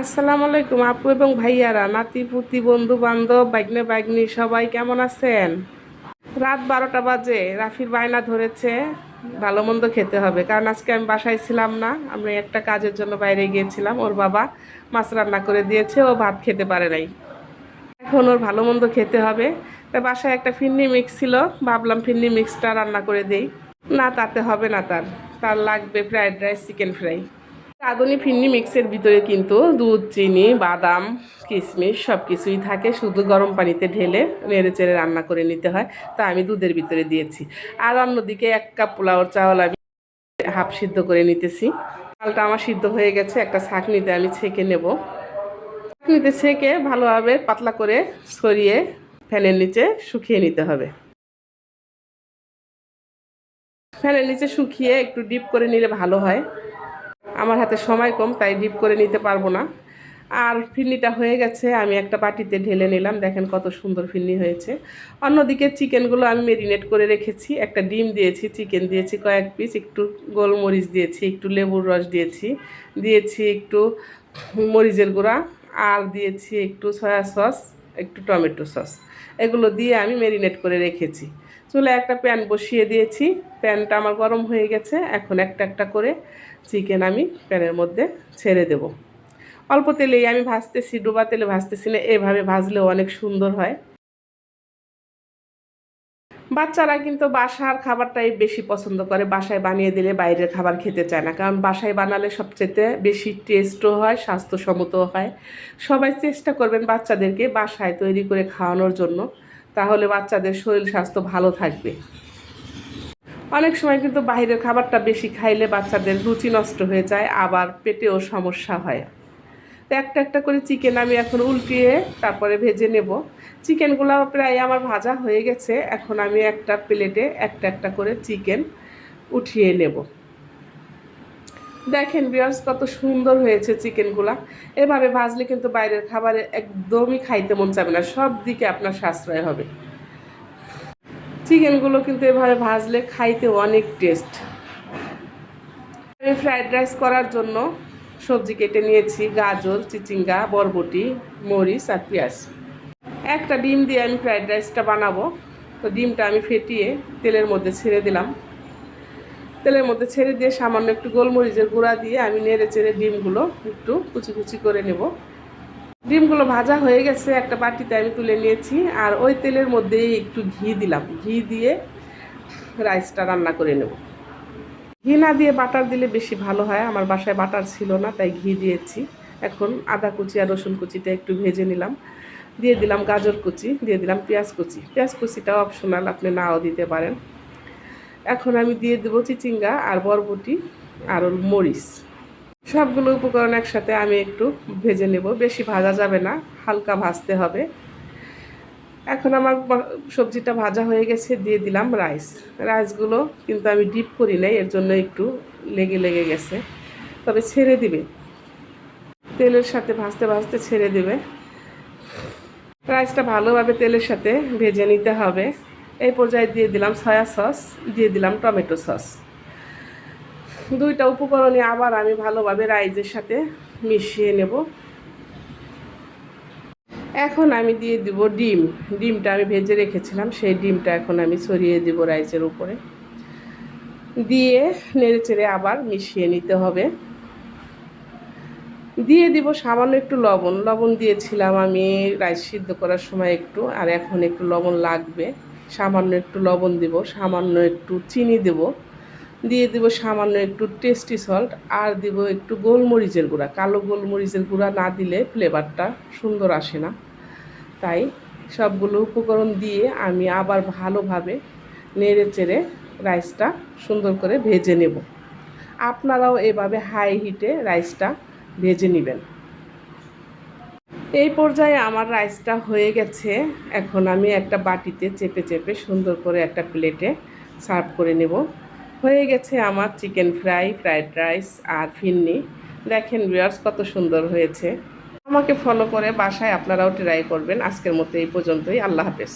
আসসালামু আলাইকুম আপু এবং ভাইয়ারা, নাতি, পুতি, বন্ধু, বান্ধব বাইগনে বাইগনি সবাই কেমন আছেন? রাত বারোটা বাজে, রাফির বায়না ধরেছে, ভালো মন্দ খেতে হবে। কারণ আজকে আমি বাসায় ছিলাম না, আমি একটা কাজের জন্য বাইরে গিয়েছিলাম, ওর বাবা মাছ রান্না করে দিয়েছে, ও ভাত খেতে পারে নাই। এখন ওর ভালো মন্দ খেতে হবে। তা বাসায় একটা ফিন্নি মিক্স ছিল, ভাবলাম ফিন্নি মিক্সটা রান্না করে দেই। না, তাতে হবে না তার। তার লাগবে ফ্রায়েড রাইস চিকেন ফ্রাই আগুনি ফিন্নি মিক্সের ভিতরে কিন্তু দুধ, চিনি, বাদাম, কিশমিশ সব কিছুই থাকে। শুধু গরম পানিতে ঢেলে নেড়ে চেড়ে রান্না করে নিতে হয়। তা আমি দুধের ভিতরে দিয়েছি। আর অন্যদিকে এক কাপ পোলাওর চাউল আমি হাফ সিদ্ধ করে নিতেছি। চালটা আমার সিদ্ধ হয়ে গেছে, একটা ছাঁকনিতে আমি ছেঁকে নেব। ছাঁকনিতে ছেঁকে ভালোভাবে পাতলা করে সরিয়ে ফ্যানের নিচে শুকিয়ে নিতে হবে। ফ্যানের নিচে শুকিয়ে একটু ডিপ করে নিলে ভালো হয়। আমার হাতে সময় কম, তাই ডিপ করে নিতে পারব না। আর ফিরনিটা হয়ে গেছে, আমি একটা বাটিতে ঢেলে নিলাম, দেখেন কত সুন্দর ফিরনি হয়েছে। অন্যদিকে চিকেনগুলো আমি মেরিনেট করে রেখেছি, একটা ডিম দিয়েছি, চিকেন দিয়েছি কয়েক পিস, একটু গোলমরিচ দিয়েছি, একটু লেবুর রস দিয়েছি দিয়েছি একটু মরিচের গুঁড়া, আর দিয়েছি একটু সয়া সস। একটু টমেটো সস। এগুলো দিয়ে আমি ম্যারিনেট করে রেখেছি। চুলে একটা প্যান বসিয়ে দিয়েছি। প্যানটা আমার গরম হয়ে গেছে। এখন একটা একটা করে চিকেন আমি প্যানের মধ্যে ছেড়ে দেব। অল্প তেলেই আমি ভাজতেছি, ডুবা তেলে ভাজতেছি না। এভাবে ভাজলেও অনেক সুন্দর হয়। বাচ্চারা কিন্তু বাসার খাবারটাই বেশি পছন্দ করে, বাসায় বানিয়ে দিলে বাইরের খাবার খেতে চায় না। কারণ বাসায় বানালে সবচেয়ে বেশি টেস্টও হয়, স্বাস্থ্যসম্মতও হয়। সবাই চেষ্টা করবেন বাচ্চাদেরকে বাসায় তৈরি করে খাওয়ানোর জন্য, তাহলে বাচ্চাদের শরীর স্বাস্থ্য ভালো থাকবে। অনেক সময় কিন্তু বাইরের খাবারটা বেশি খাইলে বাচ্চাদের রুচি নষ্ট হয়ে যায়, আবার পেটেও সমস্যা হয়। তো একটা একটা করে চিকেন আমি এখন উল্টিয়ে তারপরে ভেজে নেব। চিকেনগুলো প্রায় আমার ভাজা হয়ে গেছে। এখন আমি একটা প্লেটে একটা একটা করে চিকেন উঠিয়ে নেব। দেখেন বিয়ার্স কত সুন্দর হয়েছে চিকেনগুলা এভাবে ভাজলে কিন্তু বাইরের খাবারে একদমই খাইতে মন চাবে না। সব দিকে আপনার সাশ্রয় হবে। চিকেনগুলো কিন্তু এভাবে ভাজলে খাইতে অনেক টেস্ট আমি ফ্রাইড রাইস করার জন্য সবজি কেটে নিয়েছি, গাজর, চিচিঙ্গা, বরবটি, মরিচ আর পেঁয়াজ। একটা ডিম দিয়ে আমি ফ্রাইড রাইসটা বানাবো। তো ডিমটা আমি ফেটিয়ে তেলের মধ্যে ছেড়ে দিলাম। তেলের মধ্যে ছেড়ে দিয়ে সামান্য একটু গোলমরিচের গুঁড়া দিয়ে আমি নেড়ে চেড়ে ডিমগুলো একটু কুচি কুচি করে নেব। ডিমগুলো ভাজা হয়ে গেছে, একটা বাটিতে আমি তুলে নিয়েছি। আর ওই তেলের মধ্যেই একটু ঘি দিলাম। ঘি দিয়ে রাইসটা রান্না করে নেব। ঘি না দিয়ে বাটার দিলে বেশি ভালো হয়। আমার বাসায় বাটার ছিল না, তাই ঘি দিয়েছি। এখন আদা কুচি আর রসুন কুচিটা একটু ভেজে নিলাম। দিয়ে দিলাম গাজর কুচি, দিয়ে দিলাম পেঁয়াজ কুচি। পেঁয়াজ কুচিটাও অপশনাল আপনি নাও দিতে পারেন। এখন আমি দিয়ে দেবো চিচিঙ্গা আর বরবটি আর মরিচ। সবগুলো উপকরণ একসাথে আমি একটু ভেজে নেব। বেশি ভাজা যাবে না, হালকা ভাজতে হবে। এখন আমার সবজিটা ভাজা হয়ে গেছে, দিয়ে দিলাম রাইস রাইসগুলো কিন্তু আমি ডিপ করি নাই, এর জন্য একটু লেগে লেগে গেছে। তবে ছেড়ে দিবে। তেলের সাথে ভাজতে ভাজতে ছেড়ে দেবে। রাইসটা ভালোভাবে তেলের সাথে ভেজে নিতে হবে। এই পর্যায়ে দিয়ে দিলাম সয়া সস দিয়ে দিলাম টমেটো সস দুইটা উপকরণে আবার আমি ভালোভাবে রাইসের সাথে মিশিয়ে নেব। এখন আমি দিয়ে দিব ডিম। ডিমটা আমি ভেজে রেখেছিলাম, সেই ডিমটা এখন আমি ছড়িয়ে দিব রাইসের উপরে। দিয়ে নেড়ে চেড়ে আবার মিশিয়ে নিতে হবে। দিয়ে দিব সামান্য একটু লবণ। লবণ দিয়েছিলাম আমি রাইস সিদ্ধ করার সময় একটু, আর এখন একটু লবণ লাগবে। সামান্য একটু লবণ দিব, সামান্য একটু চিনি দেব। দিয়ে দিব সামান্য একটু টেস্টি সল্ট আর দিব একটু গোলমরিচের গুঁড়া। কালো গোলমরিচের গুঁড়া না দিলে ফ্লেভারটা সুন্দর আসে না। তাই সবগুলো উপকরণ দিয়ে আমি আবার ভালোভাবে নেড়ে চেড়ে রাইসটা সুন্দর করে ভেজে নেব। আপনারাও এভাবে হাই হিটে রাইসটা ভেজে নেবেন। এই পর্যায়ে আমার রাইসটা হয়ে গেছে। এখন আমি একটা বাটিতে চেপে চেপে সুন্দর করে একটা প্লেটে সার্ভ করে নেব। হয়ে গেছে আমার চিকেন ফ্রাই, ফ্রাইড রাইস আর ফিন্নি দেখেন বিয়ার্স কত সুন্দর হয়েছে। আমাকে ফলো করে বাসায় আপনারাও ট্রাই করবেন। আজকের মতো এই পর্যন্তই। আল্লাহ হাফেজ।